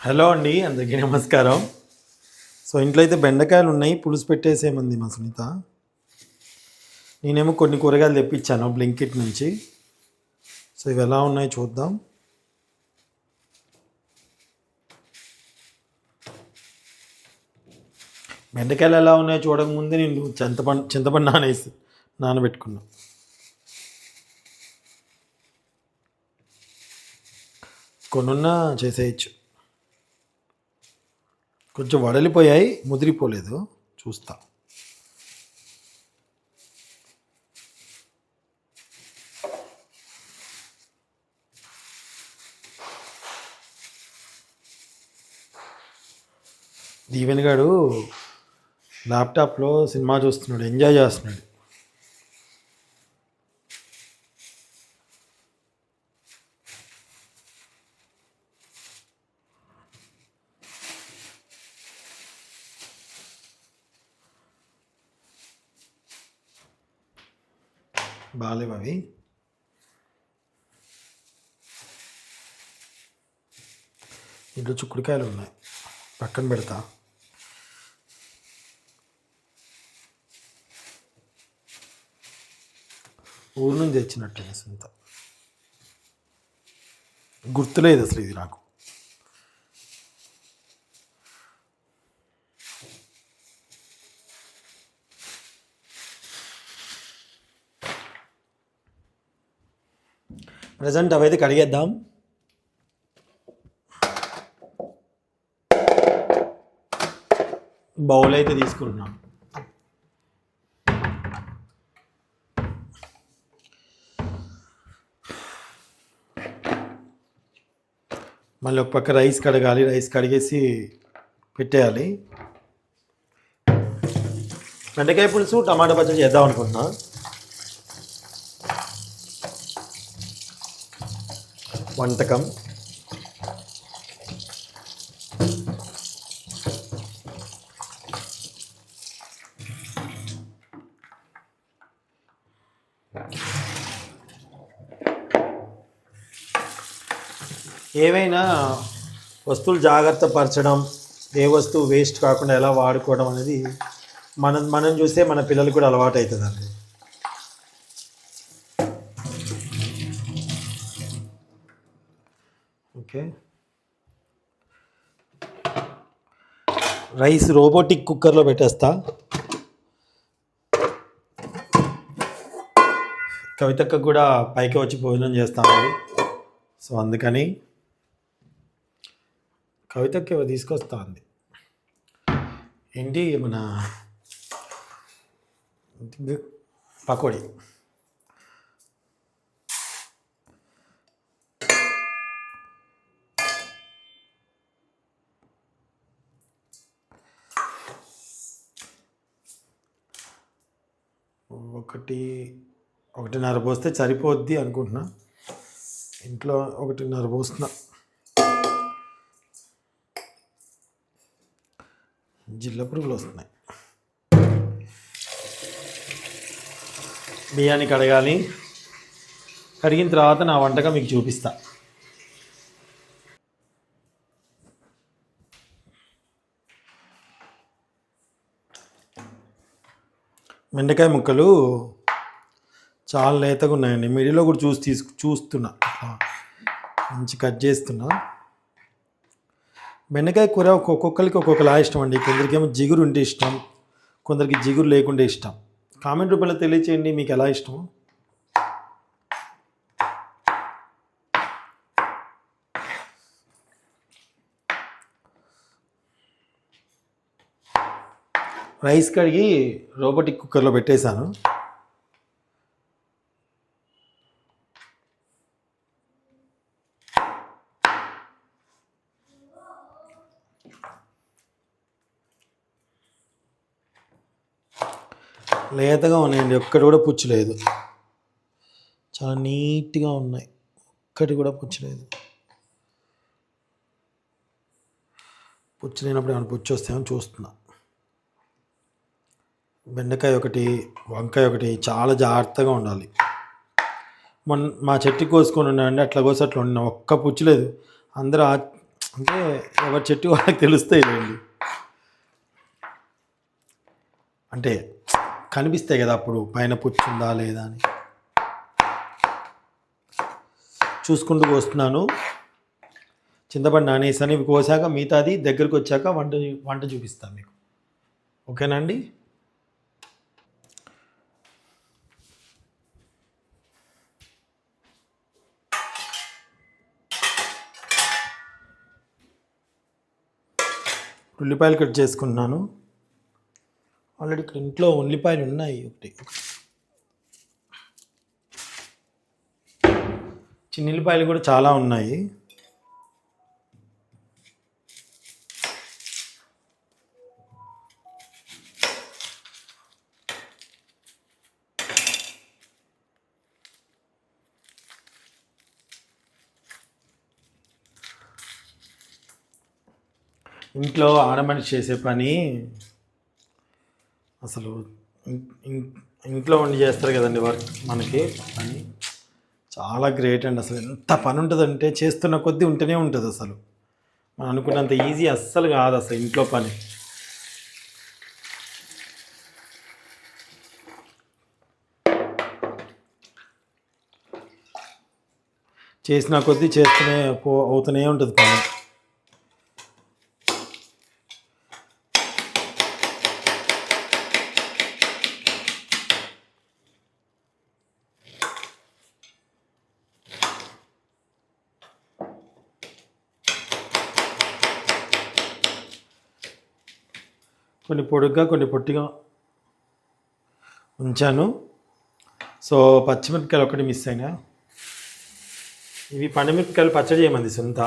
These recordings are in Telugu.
హలో అండి అందరికీ నమస్కారం. సో ఇంట్లో అయితే బెండకాయలు ఉన్నాయి పులుసు పెట్టేసేమంది మా సునీత? నేనేమో కొన్ని కూరగాయలు తెప్పించాను బ్లింకిట్ నుంచి. సో ఇవి ఎలా ఉన్నాయో చూద్దాం. బెండకాయలు ఎలా ఉన్నాయో చూడక ముందే నేను చింతపండు చింతపండు నానేసి నానబెట్టుకున్నా. కొనున్నా చేసేయచ్చు. కొంచెం వడలిపోయాయి ముదిరిపోలేదు. చూస్తా. దీవెన్ గారు ల్యాప్టాప్లో సినిమా చూస్తున్నాడు ఎంజాయ్ చేస్తున్నాడు. బాగాలేవు అవి. ఇంట్లో చుక్కుడుకాయలు ఉన్నాయి. పక్కన పెడతా. ఊరు నుంచి తెచ్చినట్టు ఇంత గుర్తులేదు అసలు ఇది నాకు. ప్రజెంట్ అవైతే కడిగేద్దాం. బౌల్ అయితే తీసుకుంటున్నాం. మళ్ళీ ఒక పక్క రైస్ కడగాలి. రైస్ కడిగేసి పెట్టేయాలి. బెండకాయ పులుసు టమాటా పచ్చడి చేద్దాం అనుకుంటున్నాను వంటకం. ఏవైనా వస్తువులు జాగ్రత్త పరచడం ఏ వస్తువు వేస్ట్ కాకుండా ఎలా వాడుకోవడం అనేది మనం మనం చూస్తే మన పిల్లలు కూడా అలవాటు అవుతుందండి ఓకే. రైస్ రోబోటిక్ కుక్కర్లో పెట్టేస్తా. కవితక్క కూడా పైకి వచ్చి భోజనం చేస్తాను సో అందుకని కవితకి తీసుకొస్తా అంది ఏంటి మన పకోడీ. ఒకటి ఒకటిన్నర పోస్తే సరిపోద్ది అనుకుంటున్నా. ఇంట్లో ఒకటిన్నర పోస్తున్నా. జిల్ల పురుగులు వస్తున్నాయి. బియ్యాన్ని కడగాలి. కడిగిన తర్వాత నా వంటగా మీకు చూపిస్తాను బెండకాయ ముక్కలు చాలా లేతగా ఉన్నాయండి. మిడిలో కూడా చూసి తీసుకు చూస్తున్నా. మంచి కట్ చేస్తున్నా. బెండకాయ కూర ఒక్కొక్కరికి ఒక్కొక్కలా ఇష్టం అండి. కొందరికేమో జిగురు ఉంటే ఇష్టం కొందరికి జిగురు లేకుంటే ఇష్టం. కామెంట్ రూపంలో తెలియచేయండి మీకు ఎలా ఇష్టం. రైస్ కడిగి రోబోటిక్ కుక్కర్లో పెట్టేశాను. లేతగా ఉన్నాయండి ఒక్కటి కూడా పుచ్చలేదు. చాలా నీట్గా ఉన్నాయి ఒక్కటి కూడా పుచ్చలేదు. పుచ్చలేనప్పుడు లేనప్పుడు ఏమైనా పుచ్చి వస్తామని చూస్తున్నా. బెండకాయ ఒకటి వంకాయ ఒకటి చాలా జాగ్రత్తగా ఉండాలి. మొన్న మా చెట్టు కోసుకొని ఉన్నాయండి అట్లా కోసి అట్లా ఉన్నా ఒక్క పుచ్చలేదు అందరూ అంటే ఎవరి చెట్టు వాళ్ళకి తెలుస్తాయి లేండి. అంటే కనిపిస్తాయి కదా అప్పుడు పైన పుచ్చుందా లేదా అని. చూసుకుంటూ కోస్తున్నాను. చింతపండు నానేసాను ఇవి కోసాక మిగతాది దగ్గరికి వచ్చాక వంట వంట చూపిస్తాను మీకు. ఓకేనండి ఉల్లిపాయలు కట్ చేసుకుంటున్నాను ఆల్రెడీ ఇక్కడ ఇంట్లో ఉల్లిపాయలు ఉన్నాయి. ఒకటి. చిన్న ఉల్లిపాయలు కూడా చాలా ఉన్నాయి. ఇంట్లో ఆడమనిషి చేసే పని అసలు ఇంట్లో ఉండి చేస్తారు కదండి వర్క్ మనకి. పని చాలా గ్రేట్ అండి. అసలు ఎంత పని ఉంటుందంటే చేస్తున్న కొద్దీ ఉంటూనే ఉంటుంది అసలు. మనం అనుకున్నంత ఈజీ అస్సలు కాదు అసలు ఇంట్లో పని. చేసిన కొద్దీ చేస్తూనే పో అవుతూనే ఉంటుంది పని. కొన్ని పొడుగ్గా కొన్ని పొట్టిగా ఉంచాను. సో పచ్చిమిరపకాయలు ఒకటి మిస్ అయినా. ఇవి పండుమిరపకాయలు పచ్చడి చేయమంది సొంత.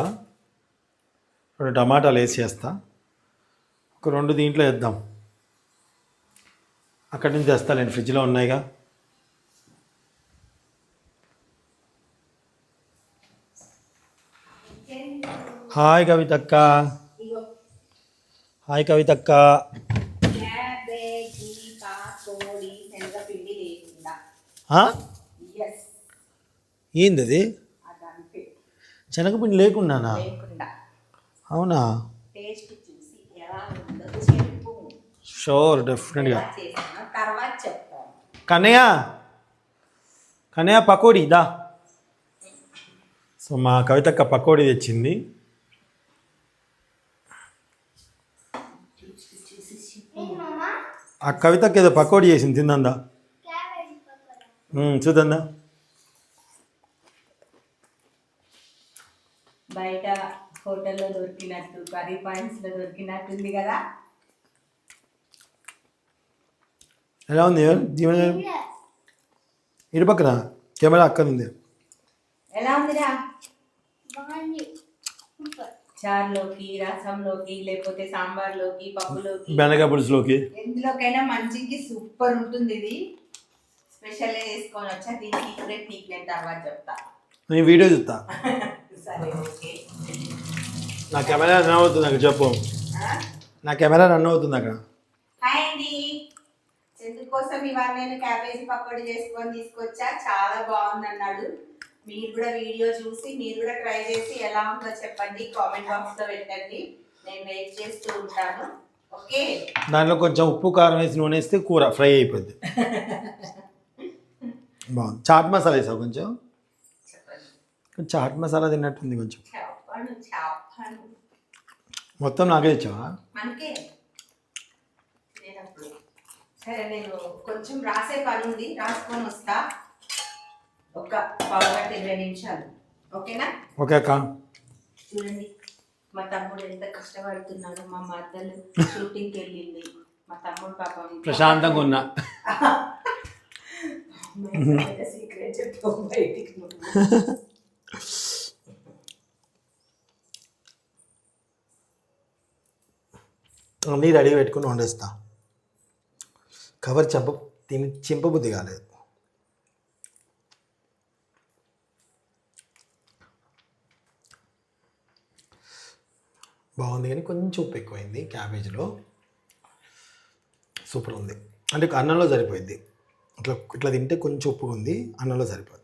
రెండు టమాటాలు వేసి చేస్తా. ఒక రెండు దీంట్లో వేద్దాం. అక్కడి నుంచి తెస్తాలేండి ఫ్రిడ్జ్లో ఉన్నాయిగా. హాయ్ కవితక్క. హాయ్ కవితక్క క్యాబేజీ పాకోడి శనగపిండి లేకుండా ఆ? ఎస్ ఏంది అది శనగపిండి లేకుండానా? లేకుండా. అవునా? టేస్ట్ చూసి ఎలా ఉందో చెప్పు. షూర్ డెఫినెట్గా కన్నయ్య? కన్నయ్య పకోడీ దా. సో మా కవితక్క పకోడీ తెచ్చింది. ఆ కవితక్క ఏదో పకోడీ చేసింది తిందా చూద్దా బయట హోటల్లో దొరికినట్టు కర్రీ పాయింట్స్లో దొరికినట్టు ఉంది కదా. ఎలా ఉంది? దీవెన ఇటు పక్కన కెమెరా అక్కడ ఉంది ఎలా ఉందిరా? చారులోకి రసంలోకి లేకపోతే సాంబార్లోకి పప్పులోకి. బెండకాయ పులుసులోకి. ఎందులోకైనా మంచికి సూపర్ ఉంటుంది ఇది. స్పెషల్ చేసుకొని వచ్చా దీనికి ఇప్పుడే నీకు నేను తర్వాత చెప్తా. నేను వీడియో చూస్తా. సరే ఓకే. నా కెమెరా రన్ అవుతుంది అక్కడ చెప్పు? నా కెమెరా రన్ అవుతుంది అక్కడ. హాయ్ అండి. చందు కోసం ఇవాళ నేను క్యాబేజీ పకోడీ చేసుకొని తీసుకొచ్చా. చాలా బాగుంది అన్నాడు మీరు కూడా వీడియో చూసి మీరు కూడా ట్రై చేసి ఎలా ఉందో చెప్పండి. కామెంట్ బాక్స్లో పెట్టండి. నేను వెయిట్ చేస్తూ ఉంటాను. ఓకే? దాంట్లో కొంచెం ఉప్పు కారం వేసి నూనె వేస్తే కూర ఫ్రై అయిపోద్ది. బాగుంది. చాట్ మసాలా వేసావు కొంచెం? చాట్ మసాలా తిన్నట్టుంది కొంచెం. మొత్తం నాకే లేనప్పుడు సరే నేను కొంచెం రాసే పని ఉంది. రాసుకొని వస్తా. ఒక పావు గంట ఇరవై నిమిషాలు. ఓకేనా? ఓకే అక్క. చూడండి. మా తమ్ముడు ఎంత కష్టపడుతున్నాడు మా మద్దలు షూటింగ్కి వెళ్ళింది. మా తమ్ముడు పాపం ప్రశాంతంగా ఉన్నా. సీక్రెట్ చెప్పు బయటికి నువ్వు. అన్నీ రెడీ పెట్టుకుని వండేస్తా. కవర్ చెంప తిని చింపబుద్ధి కాలేదు. బాగుంది కానీ కొంచెం ఉప్పు ఎక్కువైంది క్యాబేజ్లో. సూపర్ ఉంది. అంటే అన్నంలో సరిపోయింది ఇట్లా ఇట్లా తింటే కొంచెం ఉప్పుగా ఉంది అన్నంలో సరిపోద్ది.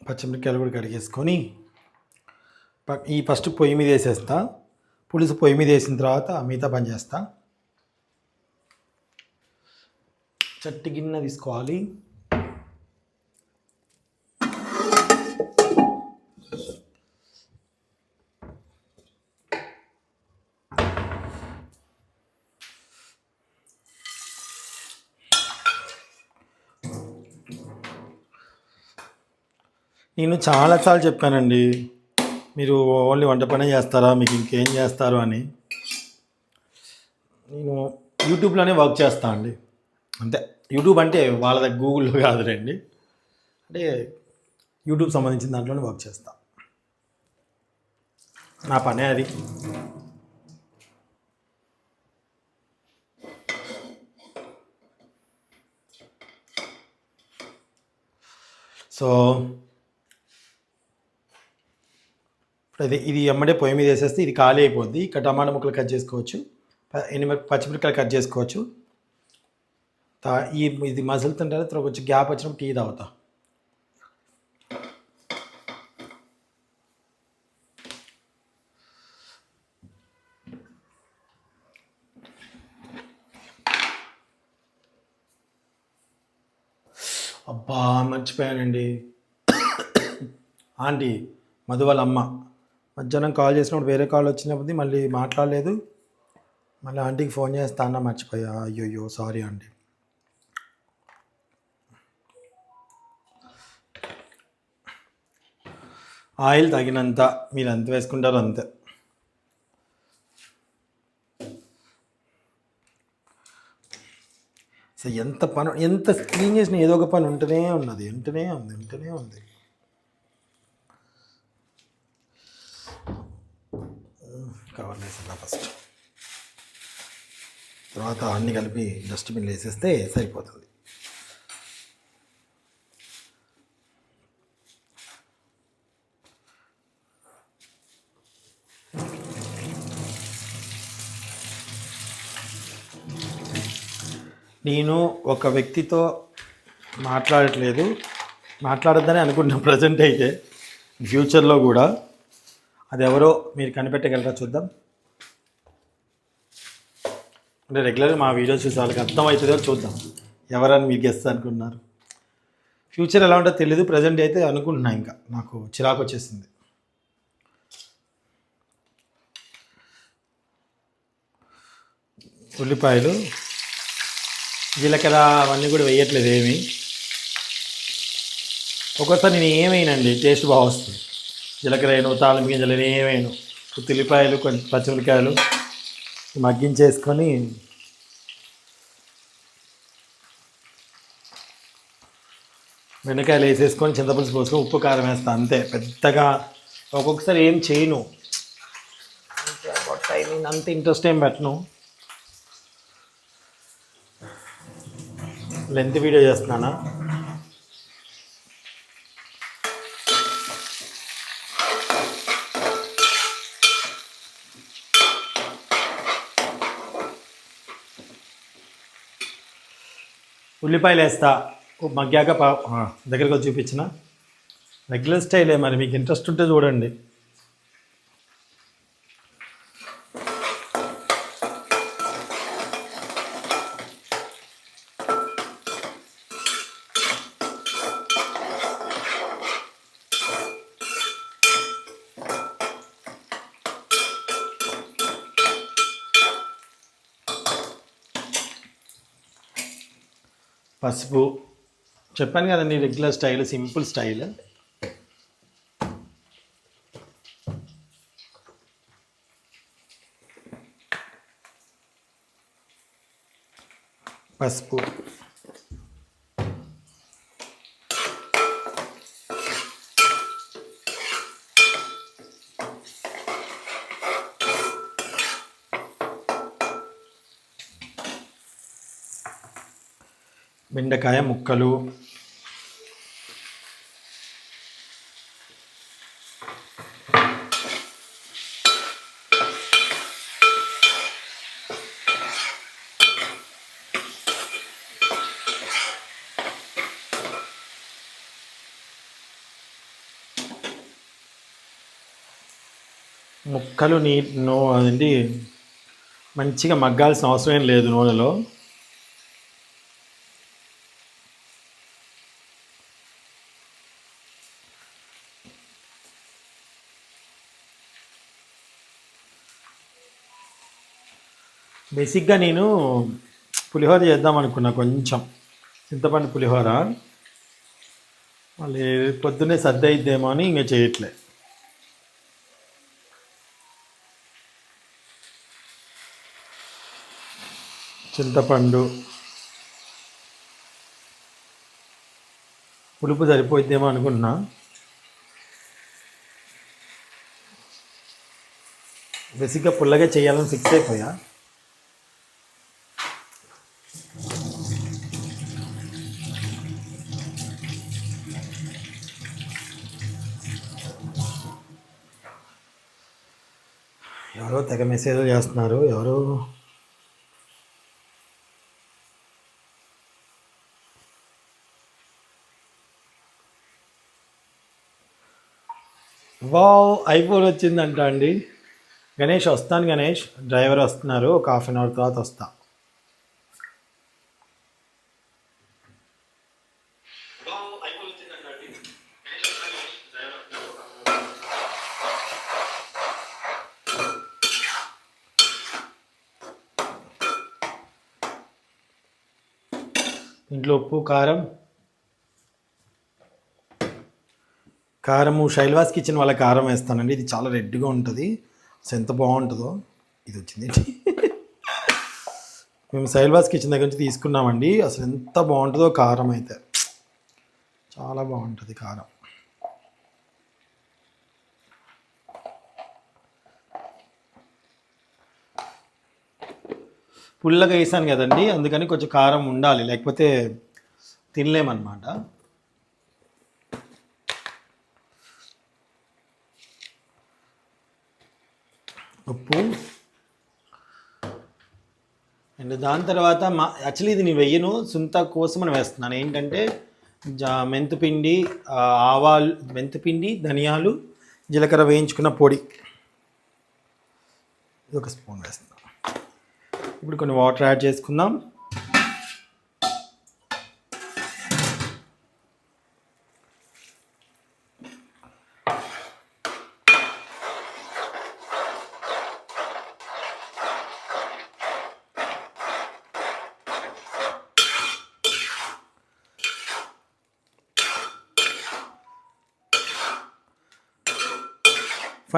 పచ్చిమిరపకాయలు కూడా కడిగేసుకొని ఈ ఫస్ట్ పొయ్యి మీద వేసేస్తా పులుసు పొయ్యి మీద వేసిన తర్వాత మిగతా పని చేస్తాను చట్టి గిన్నె తీసుకోవాలి. నేను చాలాసార్లు చెప్పానండి మీరు ఓన్లీ వంట పనే చేస్తారా మీకు ఇంకేం చేస్తారు అని. నేను యూట్యూబ్లోనే వర్క్ చేస్తా అండి. అంతే. యూట్యూబ్ అంటే వాళ్ళ దగ్గర గూగుల్లో కాదులేండి. అంటే యూట్యూబ్ సంబంధించిన దాంట్లోనే వర్క్ చేస్తా. నా పనే అది. సో ఇప్పుడు ఇది ఇది ఎమ్మడే పొయ్యి మీద వేసేస్తే ఇది ఖాళీ అయిపోద్ది. ఇక్కడ టమాటా ముక్కలు కట్ చేసుకోవచ్చు. ఎనిమిది పచ్చిమిరపకాయలు కట్ చేసుకోవచ్చు. తా- ఈ ఇది మసులుతుంటే తర్వాత కొంచెం గ్యాప్ వచ్చినప్పుడు టీ తాగుతా. అబ్బా మర్చిపోయానండి ఆంటీ మధు వాళ్ళ అమ్మ మధ్యాహ్నం కాల్ చేసినప్పుడు వేరే కాల్ వచ్చినప్పుడు మళ్ళీ మాట్లాడలేదు. మళ్ళీ ఆంటీకి ఫోన్ చేస్తా అన్న మర్చిపోయా. అయ్యోయ్యో సారీ ఆంటీ. ఆయిల్ తగినంత మీరు ఎంత వేసుకుంటారో అంతే. సో ఎంత పని ఎంత క్లీన్ చేసిన ఏదో ఒక పని ఉంటూనే ఉన్నది ఉంటూనే ఉంది ఉంటూనే ఉంది. కవర్ వేసేద్దాం ఫస్ట్. తర్వాత అన్ని కలిపి డస్ట్బిన్లో వేసేస్తే సరిపోతుంది. నేను ఒక వ్యక్తితో మాట్లాడట్లేదు. మాట్లాడద్దని అనుకుంటున్నా ప్రజెంట్ అయితే. ఫ్యూచర్లో కూడా. అది ఎవరో మీరు కనిపెట్టగలరా చూద్దాం. అంటే రెగ్యులర్గా మా వీడియోస్ చూసి వాళ్ళకి అర్థమవుతుందో చూద్దాం. ఎవరని మీరు గెస్ట్ అనుకున్నారు ఫ్యూచర్ ఎలా ఉంటుందో తెలియదు ప్రజెంట్ అయితే అనుకుంటున్నా ఇంకా. నాకు చిరాకు వచ్చేసింది. ఉల్లిపాయలు జీలకర్ర అవన్నీ కూడా వేయట్లేదు ఏమి. ఒక్కోసారి నేను ఏమైనండి టేస్ట్ బాగా వస్తుంది. జీలకర్ర వేయను తాళం గింజలు ఏమైనా ఉల్లిపాయలు కొంచెం పచ్చిమిరకాయలు మగ్గించేసుకొని బెండకాయలు వేసేసుకొని చింతపులుసు పోసుకొని ఉప్పు కారం వేస్తాను అంతే. పెద్దగా ఒక్కొక్కసారి ఏం చేయను. నేను అంత ఇంట్రెస్ట్ ఏం పెట్టను. లెంత్ వీడియో చేస్తున్నానా? ఉల్లిపాయలు వేస్తా. మగ్గాక దగ్గరికి వచ్చి చూపించిన. రెగ్యులర్ స్టైలే మరి మీకు ఇంట్రెస్ట్ ఉంటే చూడండి. పసుపు. చెప్పాను కదండి రెగ్యులర్ స్టైల్ సింపుల్ స్టైల్ పసుపు. బెండకాయ ముక్కలు. ముక్కలు నీ నో అది మంచిగా మగ్గాల్సిన అవసరం ఏం లేదు నూనెలో. బేసిక్గా నేను పులిహోర చేద్దాం అనుకున్నా కొంచెం. చింతపండు పులిహోర. మళ్ళీ పొద్దున్నే సర్ది అయిద్దేమో అని ఇంకా చేయట్లే. చింతపండు. పులుపు సరిపోయిద్దేమో అనుకున్నా. బేసిక్గా పుల్లగా చేయాలని ఫిక్స్ అయిపోయా. ఎవరో తెగ మెసేజ్ చేస్తున్నారు. ఎవరు వావ్ ఐఫోన్ వచ్చిందంట అండి. గణేష్ వస్తాను గణేష్. డ్రైవర్ వస్తున్నారు. ఒక హాఫ్ అన్ అవర్ తర్వాత వస్తాను ఇంట్లో ఉప్పు కారం. కారము శైల్వాస్ కిచెన్ వాళ్ళ కారం వేస్తానండి. ఇది చాలా రెడ్గా ఉంటుంది. అసలు ఎంత బాగుంటుందో. ఇది వచ్చింది. మేము శైల్వాస్ కిచెన్ దగ్గర నుంచి తీసుకున్నామండి. అసలు ఎంత బాగుంటుందో కారం అయితే. చాలా బాగుంటుంది కారం. పుల్లగా వేసాను కదండి. అందుకని కొంచెం కారం ఉండాలి. లేకపోతే తినలేమన్నమాట. ఉప్పు. అండ్ దాని తర్వాత మా యాక్చువల్లీ ఇది నేను వెయ్యను సుంత కోసం మనం వేస్తున్నాను. ఏంటంటే జా మెంతిపిండి ఆవాలు మెంతిపిండి ధనియాలు జీలకర్ర వేయించుకున్న పొడి. ఇది ఒక స్పూన్ వేస్తున్నాం. ఇప్పుడు కొన్ని వాటర్ యాడ్ చేసుకుందాం.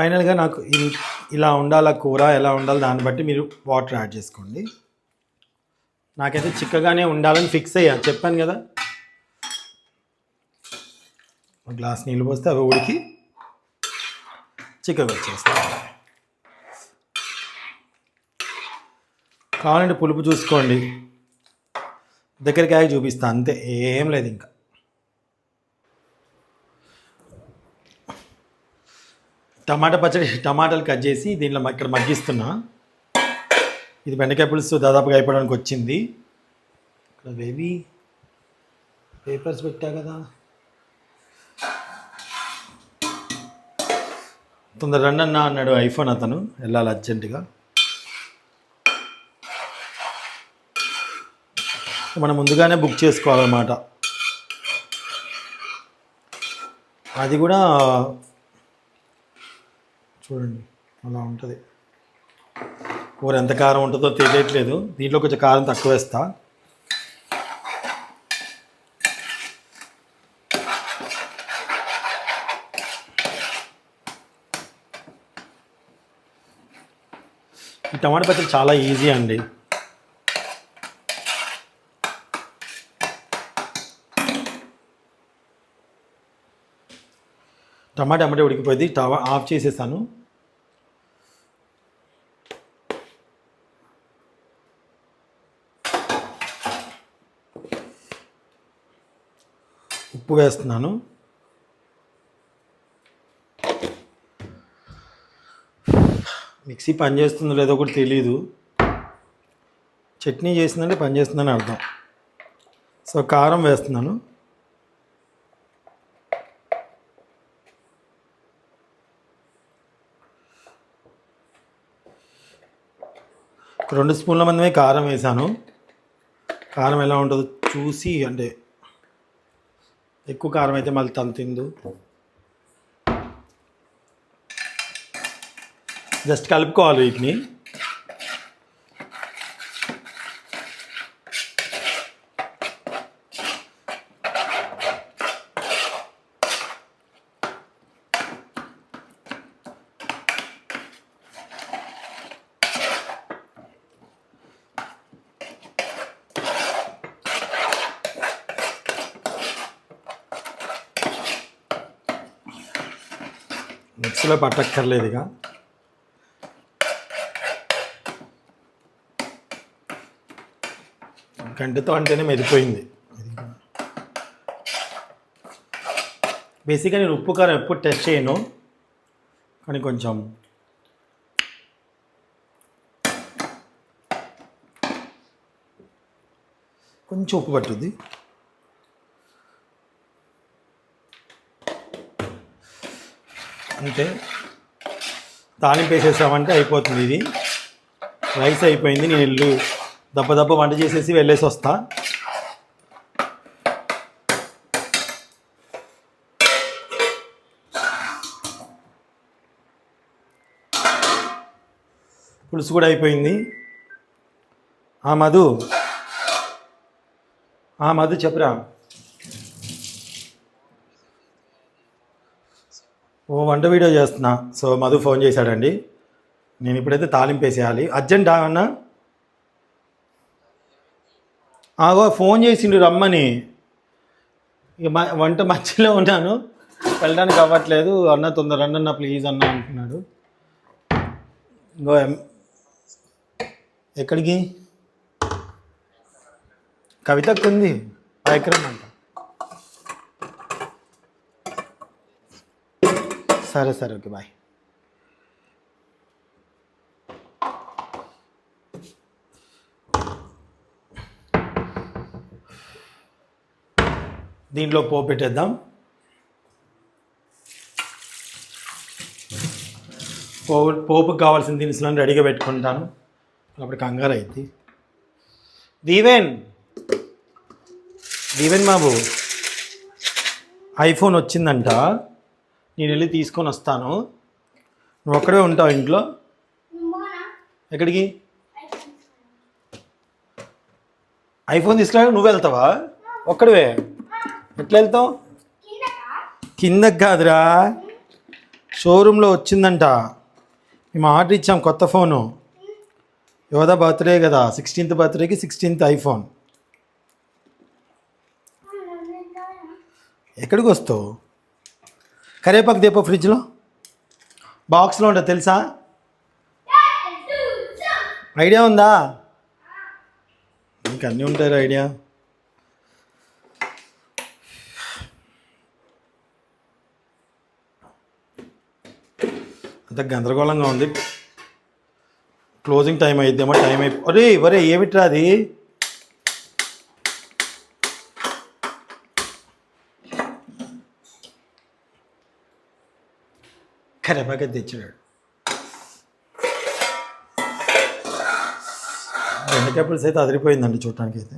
ఫైనల్గా నాకు ఇది ఇలా ఉండాల కూర ఎలా ఉండాలి దాన్ని బట్టి మీరు వాటర్ యాడ్ చేసుకోండి. నాకైతే చిక్కగానే ఉండాలని ఫిక్స్ అయ్యా చెప్పాను కదా. గ్లాస్ నీళ్ళు పోస్తే అవి ఉడికి చిక్కగా వచ్చేస్తాయి. కావాలంటే పులుపు చూసుకోండి. దగ్గరికి ఆగి చూపిస్తా అంతే ఏం లేదు ఇంకా. టమాటా పచ్చడి టమాటాలు కట్ చేసి దీనిలో ఇక్కడ మగ్గిస్తున్నా. ఇది బెండకాయ పులుసు దాదాపుగా అయిపోవడానికి వచ్చింది. ఇక్కడ బేబీ పేపర్స్ పెట్టా కదా. తొందర రండన్నా అన్న అన్నాడు ఐఫోన్ అతను. వెళ్ళాలి అర్జెంటుగా. మనం ముందుగానే బుక్ చేసుకోవాలన్నమాట. అది కూడా చూడండి అలా ఉంటుంది. కూర ఎంత కారం ఉంటుందో తెలియట్లేదు. దీంట్లో కొంచెం కారం తక్కువ వేస్తా. ఈ టమాటా పచ్చడి చాలా ఈజీ అండి. టమాటా అమ్మటే ఉడికిపోయింది. టవా ఆఫ్ చేసేసాను. ఉప్పు వేస్తున్నాను. మిక్సీ పనిచేస్తుందో లేదో కూడా తెలియదు చట్నీ చేసిందంటే పని చేస్తుందని అర్థం. సో కారం వేస్తున్నాను. రెండు స్పూన్ల మందమే కారం వేసాను కారం ఎలా ఉంటుందో చూసి అంటే ఎక్కువ కారం అయితే మళ్ళీ తను తిందు. జస్ట్ కలుపుకోవాలి వీటిని. మిక్సీలో పట్టక్కర్లేదు ఇక. గంటతో అంటేనే మెదిపోయింది. బేసిక్గా నేను ఉప్పు కారం ఎప్పుడు టెస్ట్ చేయను కానీ కొంచెం. కొంచెం ఉప్పు పట్టుద్ది. అంతే తాలింపు వేసేసామంటే అయిపోతుంది ఇది. రైస్ అయిపోయింది నేను ఇల్లు దెబ్బ దెబ్బ వంట చేసేసి వెళ్ళేసి వస్తా. పులుసు కూడా అయిపోయింది. ఆ మధు ఆ మధు చెప్పురా. ఓ వంట వీడియో చేస్తున్నా. సో మధు ఫోన్ చేశాడండి. నేను ఇప్పుడైతే తాలింపు వేసేయాలి. అర్జెంట్ అన్న? ఆగో ఫోన్ చేసిండు రమ్మని. ఇక వంట మధ్యలో ఉన్నాను. వెళ్ళడానికి అవ్వట్లేదు. అన్న తొందర అన్న ప్లీజ్ అన్న అంటున్నాడు. ఇంకో ఎక్కడికి? కవితకు ఉంది. కార్యక్రమం అంట సరే సరే ఓకే బాయ్. దీంట్లో పోపు పెట్టేద్దాం. పోపు పోపుకి కావాల్సిన దినుసులను రెడీగా పెట్టుకుంటాను. అప్పుడు కంగారు అయింది దీవెన్! దీవెన్ బాబు ఐఫోన్ వచ్చిందంట. నేను వెళ్ళి తీసుకొని వస్తాను. నువ్వు ఒక్కడే ఉంటావు ఇంట్లో. ఎక్కడికి? ఐఫోన్ తీసుకురా నువ్వు వెళ్తావా? ఒక్కడివే? ఎట్లా వెళ్తావు? కిందకి కాదురా. షోరూంలో వచ్చిందంట. మేము ఆర్డర్ ఇచ్చాం కొత్త ఫోను. యోధా బర్త్డే కదా? సిక్స్టీన్త్ బర్త్డేకి సిక్స్టీన్త్ ఐఫోన్. ఎక్కడికి వస్తావు? కరేపాకు దీప ఫ్రిడ్జ్లో? బాక్స్లో ఉంటుంది తెలుసా? ఐడియా ఉందా? ఇంకా అన్నీ ఉంటారు ఐడియా. అంత గందరగోళంగా ఉంది. క్లోజింగ్ టైం అయిద్దేమో టైం అయిపో అరే వరే ఏమిట్రా అది? కరెపగా తెచ్చినాడు. బెండకాయ పులుసు అయితే అదిరిపోయిందండి చూడటానికి అయితే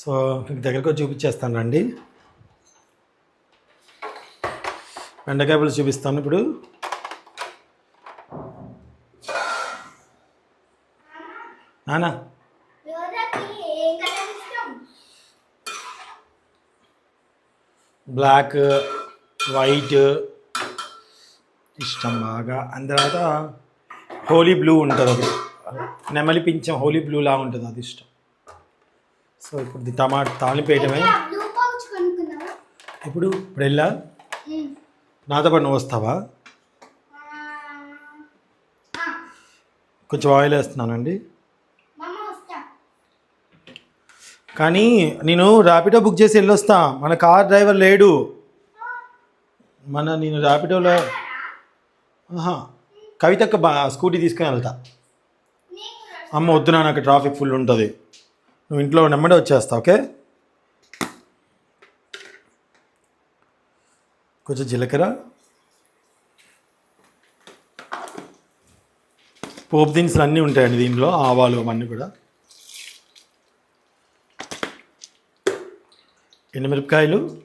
సో మీకు దగ్గరకు చూపించేస్తాను రండి. బెండకాయ చూపిస్తాను ఇప్పుడు. నానా? బ్లాక్ వైట్ ఇష్టం బాగా. అందు తర్వాత హోలీ బ్లూ ఉంటుంది అది నెమలి పింఛం హోలీ బ్లూ లా ఉంటుంది అది ఇష్టం. సో ఇప్పుడు టమాటా తాలింపు వేయటమే ఇప్పుడు ఇప్పుడు వెళ్ళా? నాతో పాటు నువ్వు వస్తావా? కొంచెం ఆయిల్ వేస్తున్నానండి. కానీ నేను ర్యాపిడో బుక్ చేసి వెళ్ళొస్తా. మన కార్ డ్రైవర్ లేడు. మన నేను ర్యాపిడోలో ఆహా. కవితక్క బా స్కూటీ తీసుకుని వెళ్తా. అమ్మ వద్దు నాకు ట్రాఫిక్ ఫుల్ ఉంటుంది. నువ్వు ఇంట్లో నెమ్మడే వచ్చేస్తా ఓకే? కొంచెం జీలకర్ర. పోపు దినుసులు అన్నీ ఉంటాయండి దీనిలో ఆవాలు అవన్నీ కూడా. ఎండుమిరపకాయలు.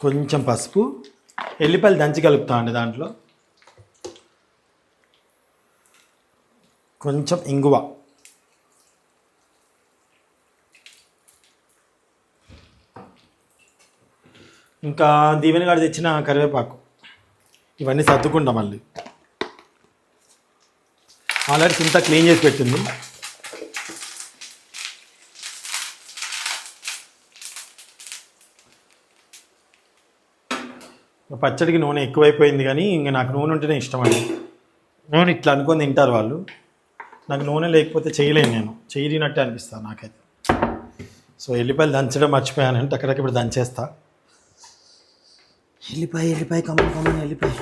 కొంచెం పసుపు. ఎల్లిపాయలు దంచి కలుపుతా అండి దాంట్లో. కొంచెం ఇంగువ. ఇంకా దీవెన గారు తెచ్చిన కరివేపాకు. ఇవన్నీ సర్దుకుంటాం మళ్ళీ. ఆల్రెడీ ఇంత క్లీన్ చేసి పెట్టింది. పచ్చడికి నూనె ఎక్కువైపోయింది కానీ ఇంకా నాకు నూనె ఉంటేనే ఇష్టం అండి నూనె ఇట్లా అనుకొని తింటారు వాళ్ళు. నాకు నూనె లేకపోతే చేయలేను నేను. చేయనట్టే అనిపిస్తాను నాకైతే. సో ఎల్లిపాయలు దంచడం మర్చిపోయాను. అంటే అక్కడికి ఇప్పుడు దంచేస్తా. ఎల్లిపాయ ఎల్లిపాయ కమ్మని కమ్మని ఎల్లిపాయ.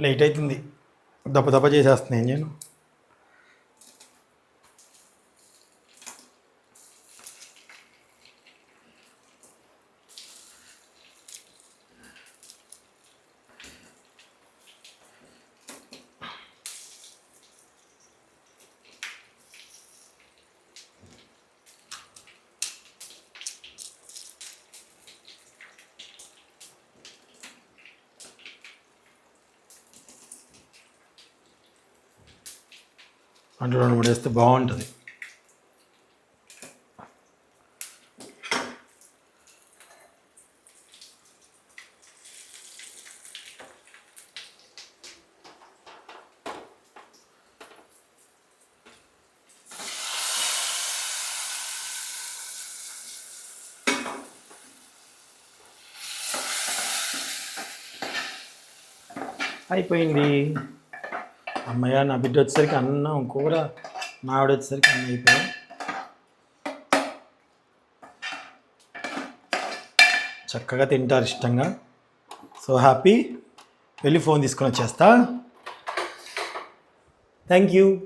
లేట్ అవుతుంది. దప్ప దప్ప చేసేస్తున్నాను నేను అంటే రెండు మూడు వేస్తే బాగుంటుంది అయిపోయింది అమ్మయ్య నా బిడ్డ వచ్చేసరికి అన్నం కూర నా ఆవిడ వచ్చేసరికి అన్నం అయిపోయాం. చక్కగా తింటారు ఇష్టంగా. So happy. వెళ్ళి ఫోన్ తీసుకొని వచ్చేస్తా. Thank you.